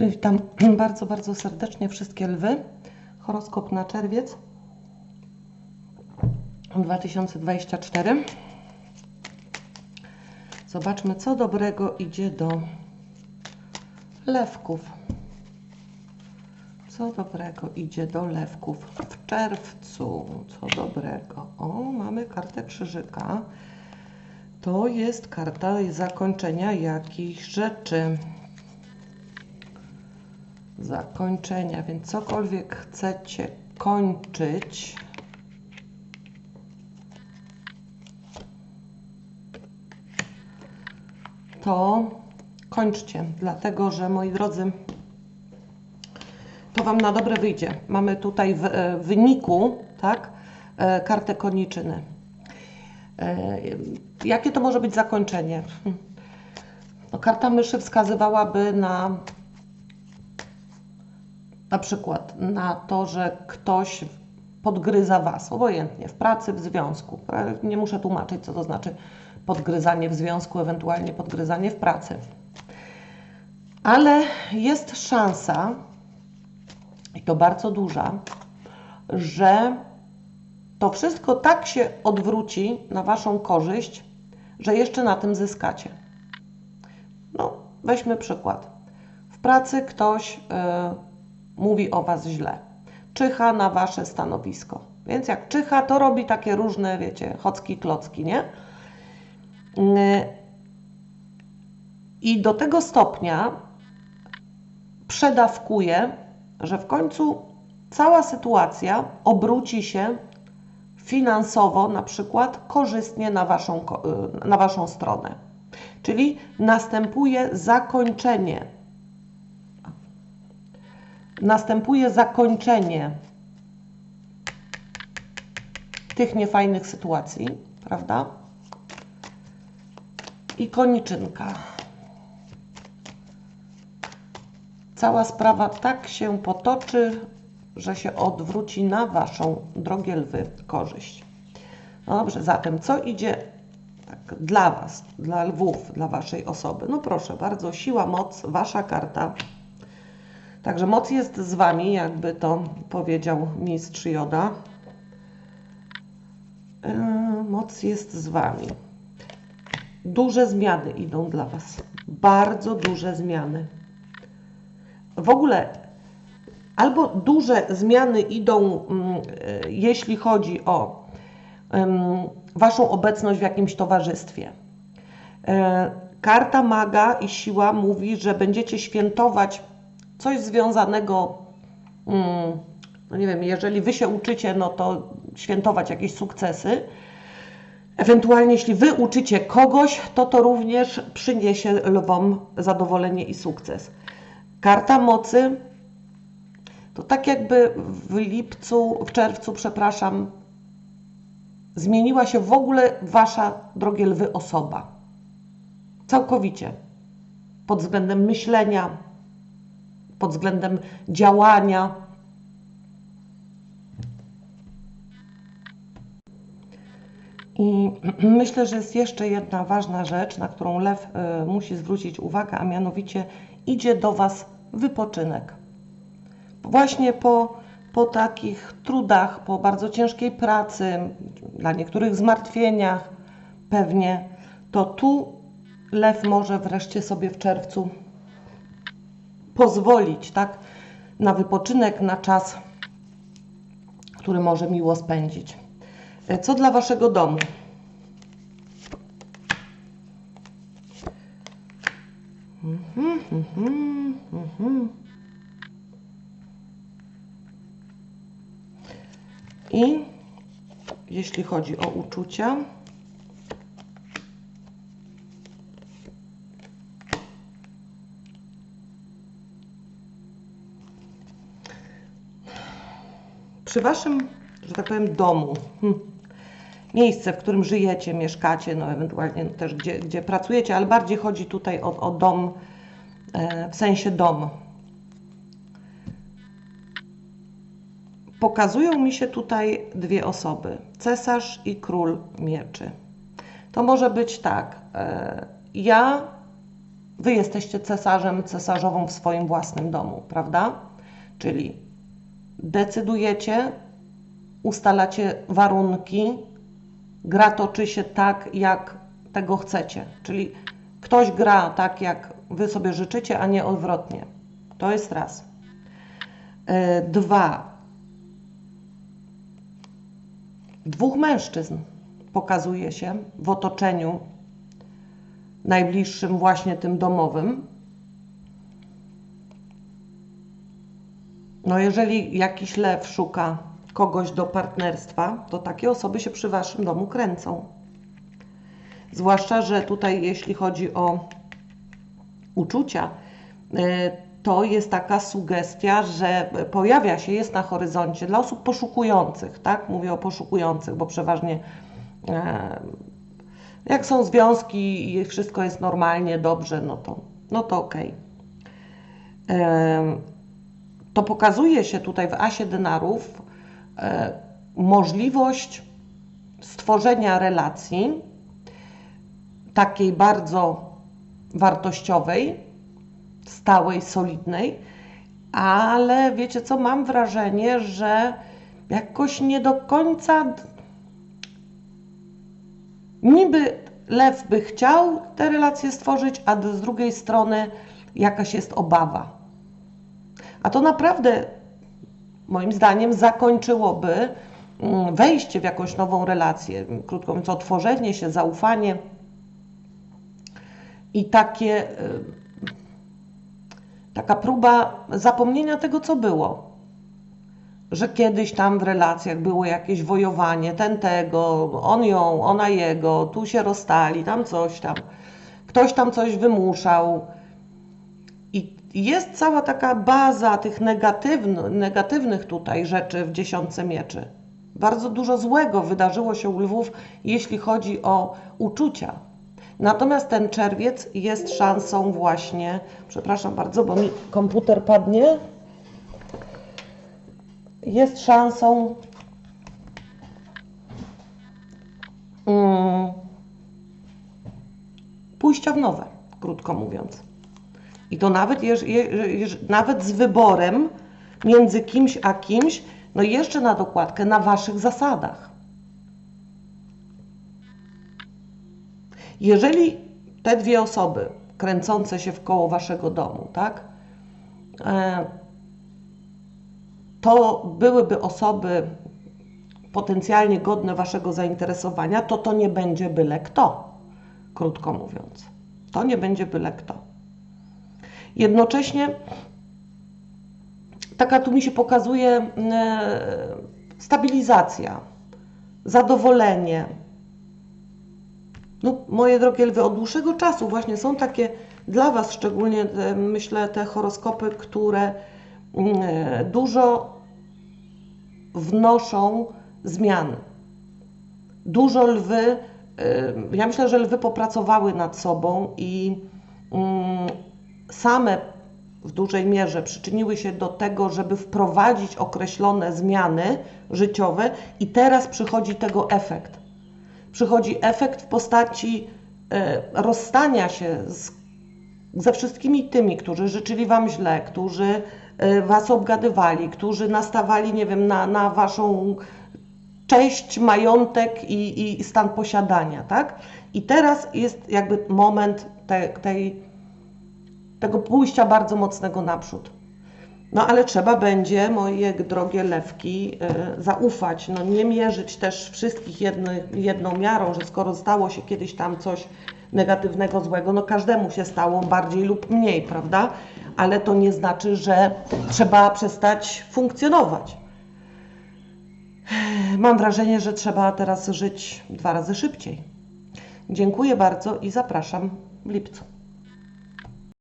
Witam bardzo, bardzo serdecznie wszystkie lwy. Horoskop na czerwiec 2024. Zobaczmy, co dobrego idzie do lewków. Co dobrego idzie do lewków w czerwcu? Co dobrego? O, mamy kartę krzyżyka. To jest karta zakończenia jakichś rzeczy zakończenia, więc cokolwiek chcecie kończyć, to kończcie, dlatego że moi drodzy, to Wam na dobre wyjdzie. Mamy tutaj w e, wyniku, tak, e, kartę koniczyny. E, jakie to może być zakończenie? Hm. No, karta myszy wskazywałaby na na przykład na to, że ktoś podgryza Was, obojętnie, w pracy, w związku. Nie muszę tłumaczyć, co to znaczy podgryzanie w związku, ewentualnie podgryzanie w pracy. Ale jest szansa, i to bardzo duża, że to wszystko tak się odwróci na Waszą korzyść, że jeszcze na tym zyskacie. No, weźmy przykład. W pracy ktoś. Yy, mówi o Was źle. Czyha na Wasze stanowisko. Więc jak czyha, to robi takie różne, wiecie, chocki, klocki, nie? I do tego stopnia przedawkuje, że w końcu cała sytuacja obróci się finansowo na przykład korzystnie na waszą, na waszą stronę. Czyli następuje zakończenie następuje zakończenie tych niefajnych sytuacji, prawda? I koniczynka. Cała sprawa tak się potoczy, że się odwróci na Waszą, drogie lwy, korzyść. No dobrze, zatem co idzie tak, dla Was, dla lwów, dla Waszej osoby? No proszę bardzo, siła, moc, Wasza karta Także moc jest z Wami, jakby to powiedział mistrz Joda. Yy, moc jest z Wami. Duże zmiany idą dla Was. Bardzo duże zmiany. W ogóle albo duże zmiany idą, yy, jeśli chodzi o Waszą obecność w jakimś towarzystwie. Yy, karta maga i siła mówi, że będziecie świętować coś związanego, mm, no nie wiem, jeżeli Wy się uczycie, no to świętować jakieś sukcesy. Ewentualnie, jeśli Wy uczycie kogoś, to to również przyniesie lwom zadowolenie i sukces. Karta mocy to tak jakby w lipcu, w czerwcu, przepraszam, zmieniła się w ogóle Wasza, drogie lwy, osoba. Całkowicie. Pod względem myślenia, pod względem działania. I myślę, że jest jeszcze jedna ważna rzecz, na którą lew y, musi zwrócić uwagę, a mianowicie idzie do Was wypoczynek. Właśnie po, po takich trudach, po bardzo ciężkiej pracy, dla niektórych zmartwieniach pewnie, to tu lew może wreszcie sobie w czerwcu pozwolić, tak, na wypoczynek, na czas, który może miło spędzić. E, co dla Waszego domu? Mhm, mhm, mhm. I jeśli chodzi o uczucia, przy Waszym, że tak powiem, domu, hm, miejsce, w którym żyjecie, mieszkacie, no ewentualnie też gdzie, gdzie pracujecie, ale bardziej chodzi tutaj o, o dom, e, w sensie dom. Pokazują mi się tutaj dwie osoby, cesarz i król mieczy. To może być tak, e, ja Wy jesteście cesarzem, cesarzową w swoim własnym domu, prawda? Czyli decydujecie, ustalacie warunki, gra toczy się tak, jak tego chcecie. Czyli ktoś gra tak, jak wy sobie życzycie, a nie odwrotnie. To jest raz. E, dwa. Dwóch mężczyzn pokazuje się w otoczeniu najbliższym, właśnie tym domowym. No, jeżeli jakiś lew szuka kogoś do partnerstwa, to takie osoby się przy waszym domu kręcą. Zwłaszcza, że tutaj, jeśli chodzi o uczucia, y, to jest taka sugestia, że pojawia się, jest na horyzoncie dla osób poszukujących, tak? Mówię o poszukujących, bo przeważnie e, jak są związki i wszystko jest normalnie, dobrze, no to, no to okej. Okay. To pokazuje się tutaj w asie denarów e, możliwość stworzenia relacji takiej bardzo wartościowej, stałej, solidnej, ale wiecie co, mam wrażenie, że jakoś nie do końca niby lew by chciał te relacje stworzyć, a z drugiej strony jakaś jest obawa. A to naprawdę, moim zdaniem, zakończyłoby mm, wejście w jakąś nową relację, krótko mówiąc, otworzenie się, zaufanie i takie, y, taka próba zapomnienia tego, co było. Że kiedyś tam w relacjach było jakieś wojowanie, ten tego, on ją, ona jego, tu się rozstali, tam coś tam. Ktoś tam coś wymuszał. Jest cała taka baza tych negatywnych, negatywnych tutaj rzeczy w dziesiątce mieczy. Bardzo dużo złego wydarzyło się u lwów, jeśli chodzi o uczucia. Natomiast ten czerwiec jest szansą właśnie, przepraszam bardzo, bo mi komputer padnie, jest szansą um, pójścia w nowe, krótko mówiąc. I to nawet, jeż, jeż, nawet z wyborem między kimś a kimś, no jeszcze na dokładkę, na waszych zasadach. Jeżeli te dwie osoby kręcące się w koło waszego domu, tak, e, to byłyby osoby potencjalnie godne waszego zainteresowania, to to nie będzie byle kto, krótko mówiąc. To nie będzie byle kto. Jednocześnie taka tu mi się pokazuje e, stabilizacja, zadowolenie, no, moje drogie lwy, od dłuższego czasu właśnie są takie dla Was szczególnie, te, myślę, te horoskopy, które mm, e, dużo wnoszą zmian. Dużo lwy, e, ja myślę, że lwy popracowały nad sobą i mm, same w dużej mierze przyczyniły się do tego, żeby wprowadzić określone zmiany życiowe, i teraz przychodzi tego efekt przychodzi efekt w postaci e, rozstania się z, ze wszystkimi tymi, którzy życzyli Wam źle, którzy e, Was obgadywali, którzy nastawali, nie wiem, na, na Waszą cześć, majątek i, i stan posiadania, tak? I teraz jest jakby moment te, tej, tego pójścia bardzo mocnego naprzód. No ale trzeba będzie, moje drogie lewki, e, zaufać, no nie mierzyć też wszystkich jedny, jedną miarą, że skoro stało się kiedyś tam coś negatywnego, złego, no każdemu się stało bardziej lub mniej, prawda? Ale to nie znaczy, że trzeba przestać funkcjonować. Mam wrażenie, że trzeba teraz żyć dwa razy szybciej. Dziękuję bardzo i zapraszam w lipcu.